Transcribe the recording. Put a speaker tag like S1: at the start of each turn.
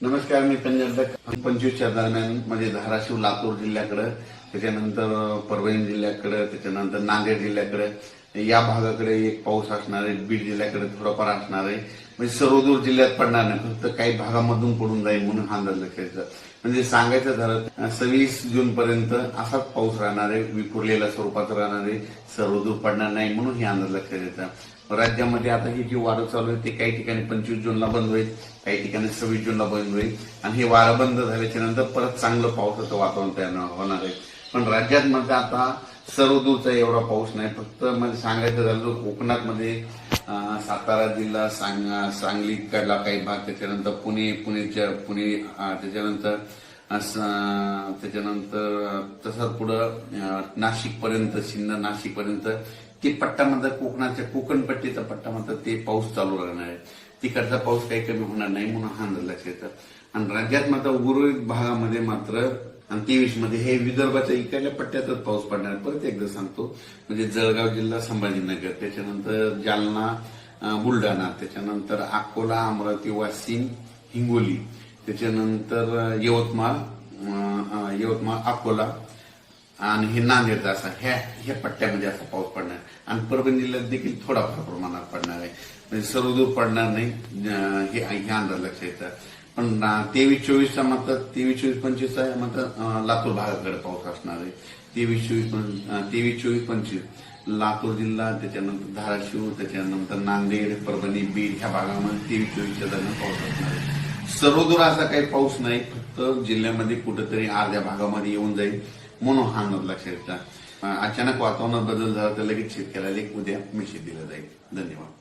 S1: नमस्कार मी पंजाब पंचवीसच्या दरम्यान म्हणजे धाराशिव लातूर जिल्ह्याकडे त्याच्यानंतर परभणी जिल्ह्याकडे त्याच्यानंतर नांदेड जिल्ह्याकडे या भागाकडे एक पाऊस असणार आहे बीड जिल्ह्याकडे थोडाफार असणार आहे. म्हणजे सर्वदूर जिल्ह्यात पडणार नाही फक्त काही भागामधून पडून जाईल म्हणून हा अंदाज लक्षायचा म्हणजे सांगायचं झालं सव्वीस जून पर्यंत असाच पाऊस राहणार आहे विखुरलेल्या स्वरूपाचा राहणार आहे सर्वदूर पडणार नाही म्हणून हे अंदाज लक्षात येतं. राज्यामध्ये आता ही जी वारं चालू आहे ते काही ठिकाणी पंचवीस जूनला बंद होईल काही ठिकाणी सव्वीस जूनला बंद होईल. आणि हे वारं बंद झाल्याच्यानंतर परत चांगलं पावसाचं वातावरण तयार होणार आहे. पण राज्यात मध्ये आता सर्व दूरचा एवढा पाऊस नाही. फक्त म्हणजे सांगायचं झालं कोकणात मध्ये सातारा जिल्हा सांग सांगली कडला काही भाग त्याच्यानंतर पुणे पुणेच्या पुणे त्याच्यानंतर त्याच्यानंतर तसंच पुढं नाशिक पर्यंत सिन्नर नाशिक पर्यंत पट्टा पट्ट्यामध्ये कोकणाच्या कोकणपट्टीचा पट्टा म्हणतात ते पाऊस चालू राहणार आहे. तिकडचा पाऊस काही कमी होणार नाही म्हणून हा अंदाज लक्षात येतं आणि राज्यात मात्र उर्वरित भागामध्ये मात्र आणि तेवीसमध्ये हे विदर्भाच्या इकडल्या पट्ट्यातच पाऊस पडणार परत एकदा सांगतो म्हणजे जळगाव जिल्हा संभाजीनगर त्याच्यानंतर जालना बुलढाणा त्याच्यानंतर अकोला अमरावती वाशिम हिंगोली त्याच्यानंतर यवतमाळ यवतमाळ अकोला आणि हे नांदेडचा असा ह्या ह्या पट्ट्यामध्ये असा पाऊस पडणार आहे. आणि परभणी जिल्ह्यात देखील थोडाफार प्रमाणात पडणार आहे. म्हणजे सर्वदूर पडणार नाही हे हे अंदाज लक्षात येतं. पण तेवीस चोवीसचा मात्र तेवीस चोवीस पंचवीसचा मात्र लातूर भागाकडे पाऊस असणार आहे. तेवीस चोवीस तेवीस चोवीस पंचवीस लातूर जिल्हा त्याच्यानंतर धाराशिव त्याच्यानंतर नांदेड परभणी बीड ह्या भागामध्ये तेवीस चोवीसच्या दरम्यान पाऊस असणार आहे. सर्वदूर असा काही पाऊस नाही फक्त जिल्ह्यामध्ये कुठेतरी अर्ध्या भागामध्ये येऊन जाईल म्हणून हा अंदाज लक्षात येतात अचानक वातावरणात बदल झाला तर लगेच शेतकऱ्याला एक उद्या मेसेज दिला जाईल. धन्यवाद.